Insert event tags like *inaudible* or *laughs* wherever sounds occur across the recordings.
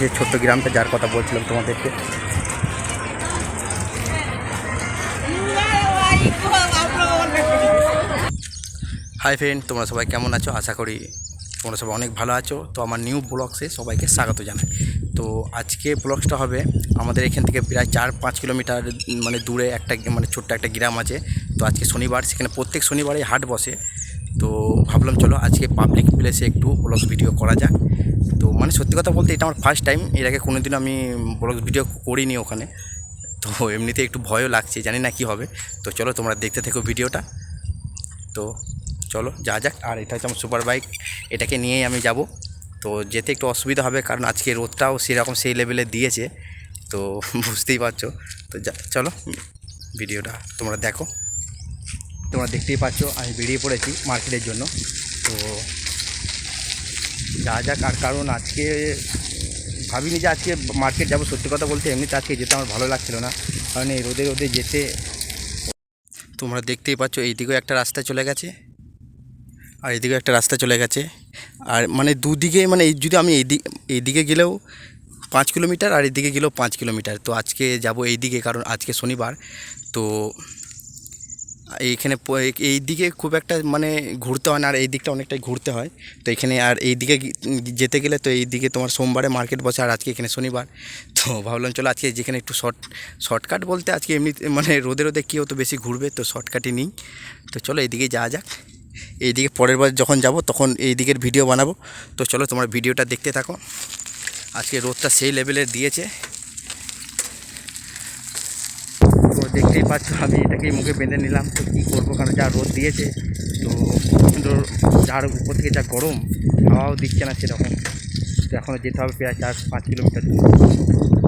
যে ছোট্ট গ্রামটা যার কথা বলছিলাম তোমাদেরকে। হাই ফ্রেন্ড তোমরা সবাই কেমন আছো? আশা করি তোমরা সবাই অনেক ভালো আছো। তো আমার নিউ ব্লগসে সবাইকে স্বাগত জানাই। তো আজকে ব্লগসটা হবে আমাদের এখান থেকে প্রায় চার পাঁচ কিলোমিটার মানে দূরে একটা মানে ছোট্ট একটা গ্রাম আছে। তো আজকে শনিবার, সেখানে প্রত্যেক শনিবারে হাট বসে। তো ভাবলাম চলো আজকে পাবলিক প্লেসে একটু ব্লগস ভিডিও করা যাক। মানে সত্যি কথা বলতে এটা আমার ফার্স্ট টাইম এর আগে কোনোদিন আমি ব্লগস ভিডিও করিনি ওখানে। তো এমনিতে একটু ভয়ও লাগছে, জানি না কি হবে। তো চলো তোমরা দেখতে থেকো ভিডিওটা তো চলো, যা যাক। আর এটা হচ্ছে আমার সুপার বাইক এটাকে নিয়েই আমি যাব। তো যেতে একটু অসুবিধা হবে, কারণ আজকে রোদটাও সেরকম সেই লেভেলে দিয়েছে। তো *laughs* বুঝতেই পারছ। তো যা, চলো ভিডিওটা তোমরা দেখো। তোমরা দেখতেই পাচ্ছ, আমি বেরিয়ে পড়েছি মার্কেটের জন্য। তো যা আর কারণ আজকে, ভাবিনি যে আজকে মার্কেট যাব, সত্যি কথা বলতে এমনিতে আজকে যেতে আমার ভালো লাগছিল না। কারণ এই রোদে রোদে যেতে তোমরা দেখতেই পাচ্ছ, এইদিকেও একটা রাস্তা চলে গেছে, আর এদিকেও একটা রাস্তা চলে গেছে। আর মানে দুদিকে মানে এই যদি আমি এইদিক এইদিকে গেলেও পাঁচ কিলোমিটার, আর এদিকে গেলেও পাঁচ কিলোমিটার। তো আজকে যাব এইদিকে, কারণ আজকে শনিবার। তো এইখানে এই দিকে খুব একটা মানে ঘুরতে হয় না, আর এই দিকটা অনেকটাই ঘুরতে হয়। তো এখানে, আর এই দিকে যেতে গেলে তো এই দিকে তোমার সোমবারে মার্কেট বসে, আর আজকে এখানে শনিবার। তো ভাবলাম চলো আজকে যেখানে একটু শর্ট, শর্টকাট বলতে আজকে এমনি মানে রোদে রোদে কেউ তো বেশি ঘুরবে, তো শর্টকাটই নেই। তো চলো এইদিকে যাওয়া যাক। এইদিকে পরের বার যখন যাব, তখন এই দিকের ভিডিও বানাবো। তো চলো তোমার ভিডিওটা দেখতে থাকো। আজকে রোদটা সেই লেভেলের দিয়েছে তো দেখতেই পাচ্ছ আমি এটাকেই মুখে বেঁধে নিলাম। তো কী করব? কারণ যা রোদ দিয়েছে, তো যার উপর থেকে যা গরম, হাওয়াও দিচ্ছে না সেরকম। তো এখনও যেতে হবে প্রায় চার, পাঁচ কিলোমিটার দূর।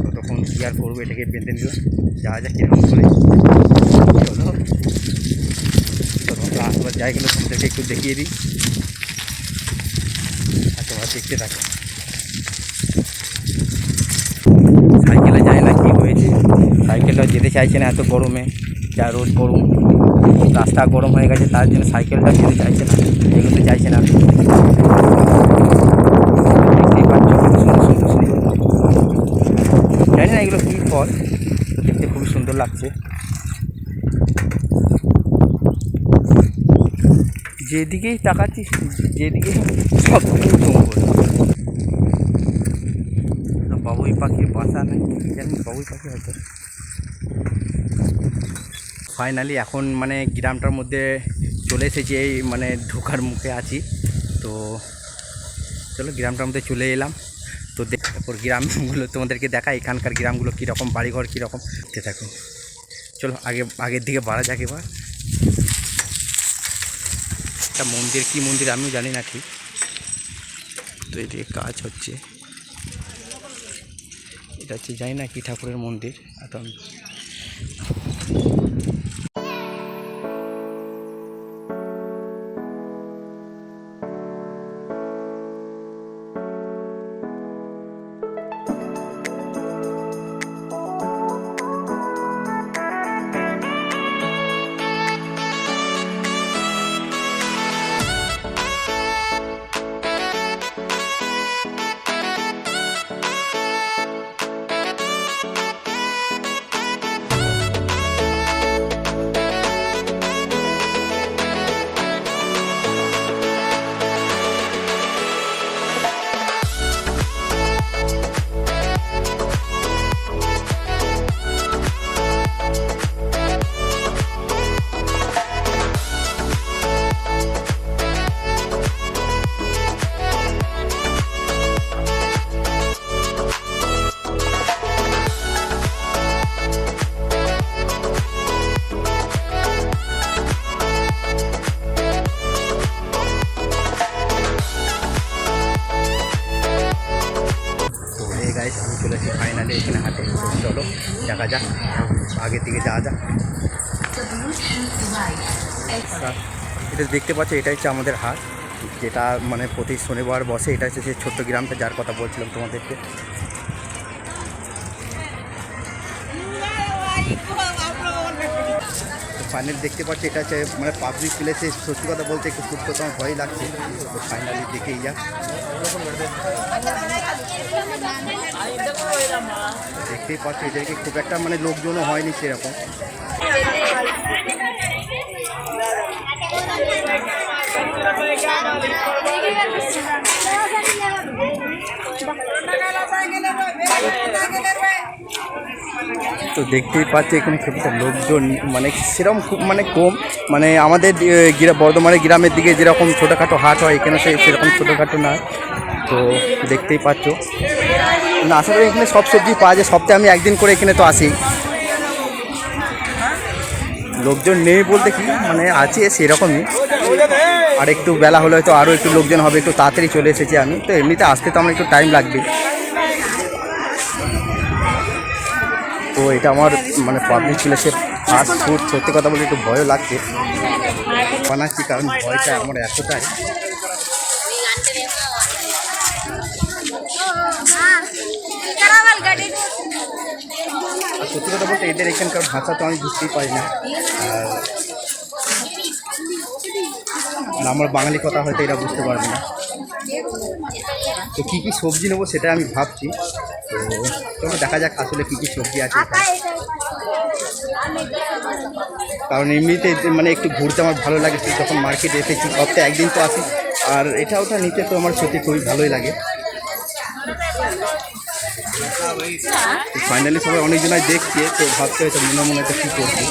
তো তখন কী আর করব? এটাকে বেঁধে নিলাম। যা যা কীরকম করে। চলো। তো আসার জায়গাগুলো তোমাদেরকে একটু দেখিয়ে দিই। আর তোমরা দেখতে থাকো সাইকেলে যায় না কি হয়েছে সাইকেলটা যেতে চাইছে না এত গরমে। যা রোদ গরম, রাস্তা গরম হয়ে গেছে, তার জন্য সাইকেলটা যেতে চাইছে না, এগোতে চাইছে না। জানি না এগুলো কী ফল, দেখতে খুবই সুন্দর লাগছে। যেদিকেই তাকাচ্ছি যেদিকে সব বাবুই পাখির বাসা নেই জানি বাবুই পাখি হয়তো। ফাইনালি এখন মানে গ্রামটার মধ্যে চলে এসেছি, এই মানে ঢোকার মুখে আছি। তো চলো গ্রামটার মধ্যে চলে এলাম। তো তারপর গ্রামগুলো তোমাদেরকে দেখা এখানকার গ্রামগুলো কীরকম, বাড়িঘর কীরকম। দেখতে থাকো। চলো আগে, আগের দিকে বাড়া যাক এবার। একটা মন্দির, কি মন্দির আমিও জানি না ঠিক। তো এদিকে কাজ হচ্ছে। এটা হচ্ছে, জানি না কি ঠাকুরের মন্দির। এখন এটা দেখতে পাচ্ছ এটা হচ্ছে আমাদের হাট, যেটা মানে প্রতি শনিবার বসে, এটা হচ্ছে যে ছোট্ট গ্রামটা যার কথা বলছিলাম তোমাদেরকে। ফাইনালি দেখতে পাচ্ছি, এটা হচ্ছে মানে পাবলিক প্লেসে সত্যি কথা বলতে একটু শ্যুট করতে আমার ভয় লাগছে। তো ফাইনালি দেখেই যাক। দেখতেই পাচ্ছি, এদেরকে খুব একটা মানে লোকজনও হয়নি সেরকম। তো দেখতেই পাচ্ছি এখানে একটা লোকজন মানে সেরকম খুব মানে কম মানে আমাদের বর্ধমানের গ্রামের দিকে যেরকম ছোটোখাটো হাট হয়, এখানে সে, সেরকম ছোটোখাটো না। তো দেখতেই পাচ্ছ। না করি এখানে সব সবজি পাওয়া যায়, সপ্তাহে আমি একদিন করে এখানে তো আসি। লোকজন নেই বলতে কি মানে আছে সেরকমই। আর একটু বেলা হলে হয়তো আরও একটু লোকজন হবে, একটু তাড়াতাড়ি চলে এসেছি আমি। তো এমনিতে আসতে তো আমার একটু টাইম লাগবে। তো এটা আমার মানে প্রবলেম ছিল সে ফাস্ট ফুড সত্যি কথা বলে একটু ভয়ও লাগছে। বানাচ্ছি কারণ ভয়টা আমার এতটাই। সত্যি কথা বলতে এদের এখানকার ভাষা তো আমি বুঝতেই পারি না। আর আমার বাঙালি কথা হয়তো এরা বুঝতে পারবে না। তো কী কী সবজি নেব সেটা আমি ভাবছি। তো তবে দেখা যাক আসলে কী কী সবজি আছে কারণ এমনিতে মানে একটু ঘুরতে আমার ভালো লাগে, যখন মার্কেটে এসেছি, সপ্তাহে একদিন তো আসি। আর এটা ওটা নিতে তো আমার সত্যি খুবই ভালোই লাগে। ফাইনালি সবাই অনেক অনেকজনাই দেখছে, তো ভাবতে হয়তো মনে মনে একটা কী করছে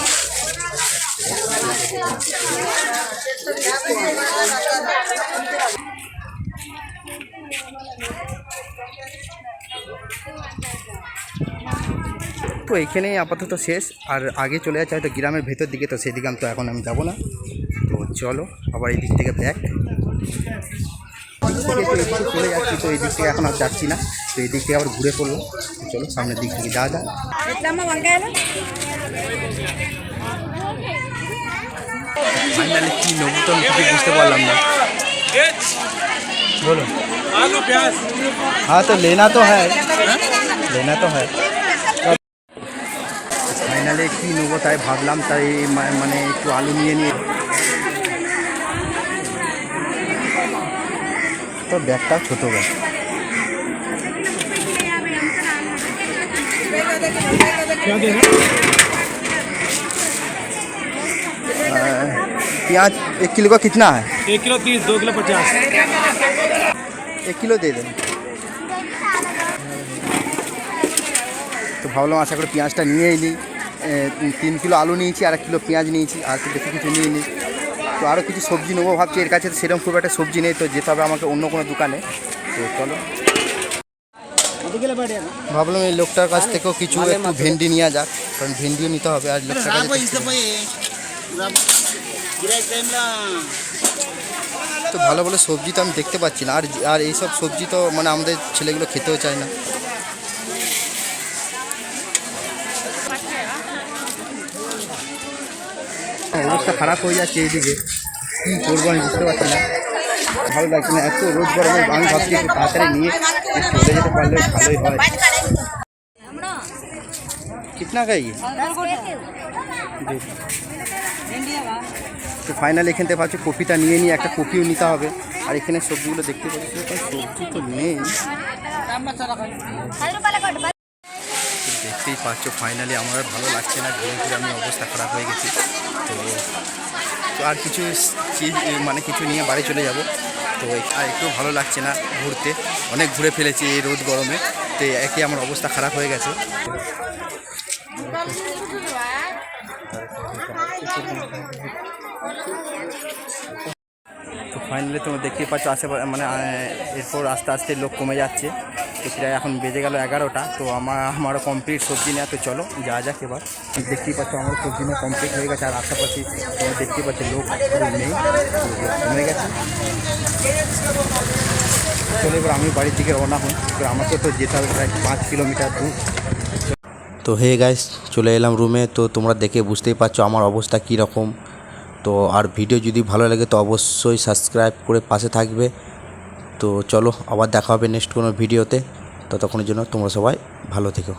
তো এখানেই আপাতত শেষ, আর আগে চলে যাচ্ছে হয়তো গ্রামের ভেতর দিকে, তো সেদিকে আমি তো এখন আমি যাব না। তো চলো, আবার এই দিক থেকে ব্যাক চলে যাচ্ছি, তো এই দিক থেকে এখন আর যাচ্ছি না। তো এই দিক থেকে আবার ঘুরে পড়লাম চলো সামনের দিক থেকে যা যা ফাইনালি কী নেব তো কিছু বুঝতে পারলাম না। বলো। हाँ तो लेना तो है लेना तो है ফাইনালে কি নেব তাই ভাবলাম তাই মানে একটু আলু নিয়ে নিয়ে। তো ব্যাগটা ছোটো ব্যাগ। प्याज एक किलो का कितना है एक किलो तीस दो किलो पचास এক কিলো দিয়ে দেন তো ভাবলাম আশা করি পেঁয়াজটা নিয়েই নিই এ, তিন কিলো আলু নিয়েছি আর এক কিলো পেঁয়াজ নিয়েছি আর তো বেশি কিছু নিয়ে নিই তো আরও কিছু সবজি নেবো ভাবছি এর কাছে তো সেরকম খুব একটা সবজি নেই তো যেতে হবে আমাকে অন্য কোনো দোকানে তো চলো ভাবলাম এই লোকটার কাছ থেকেও কিছু একটু ভেন্ডি নেওয়া যাক কারণ ভেন্ডিও নিতে হবে আর লোকটার কাছে তো ভালো ভালো সবজি তো আমি দেখতে পাচ্ছি না। আর আর এইসব সবজি তো মানে আমাদের ছেলেগুলো খেতেও চায় না। অবস্থা খারাপ হয়ে যাচ্ছে এইদিকে। কী করব আমি বুঝতে পারছি না। ভালো লাগছে না এত রোদ গরমে আমি ভাবছি একটু তাড়াতাড়ি নিয়ে একটু চলে যেতে পারলে ভালোই হয় কিতনা का ये? তো ফাইনালি এখান থেকে ভাবছি কপিটা নিয়ে নিয়ে একটা কপিও নিতে হবে। আর এখানে সবজিগুলো দেখতে পাচ্ছি সবজি তো নেই। দেখতেই পাচ্ছ ফাইনালি আমার আর ভালো লাগছে না ঘুরে ঘুরে আমি অবস্থা খারাপ হয়ে গেছি। তো তো আর কিছু মানে কিছু নিয়ে বাড়ি চলে যাব। তো আর একটু ভালো লাগছে না ঘুরতে। অনেক ঘুরে ফেলেছি এই রোদ গরমে। তো একই আমার অবস্থা খারাপ হয়ে গেছে। তো ফাইনালি তোমরা দেখতেই পাচ্ছ, আশেপাশে মানে এরপর আস্তে আস্তে লোক কমে যাচ্ছে। তো প্রায় এখন বেজে গেল এগারোটা, তো আমার আমারও কমপ্লিট সবজি নেওয়া, তো চলো যা যাক এবার। দেখতেই পাচ্ছ আমার সবজি নেওয়া কমপ্লিট হয়ে গেছে, আর আশেপাশে তোমরা দেখতেই পাচ্ছ লোক নেই কমে গেছে। চলো এবার আমি বাড়ির দিকে রওনা হই, এবার আমাকে তো যেতে হবে প্রায় পাঁচ কিলোমিটার দূর। তো হে গাইস, চলে এলাম রুমে, তো তোমরা দেখে বুঝতেই পারছ আমার অবস্থা কী রকম তো আর ভিডিও যদি ভালো লাগে, তো অবশ্যই সাবস্ক্রাইব করে পাশে থাকবে। তো চলো আবার দেখা হবে নেক্সট কোনো ভিডিওতে ততক্ষণের জন্য তোমরা সবাই ভালো থেকো।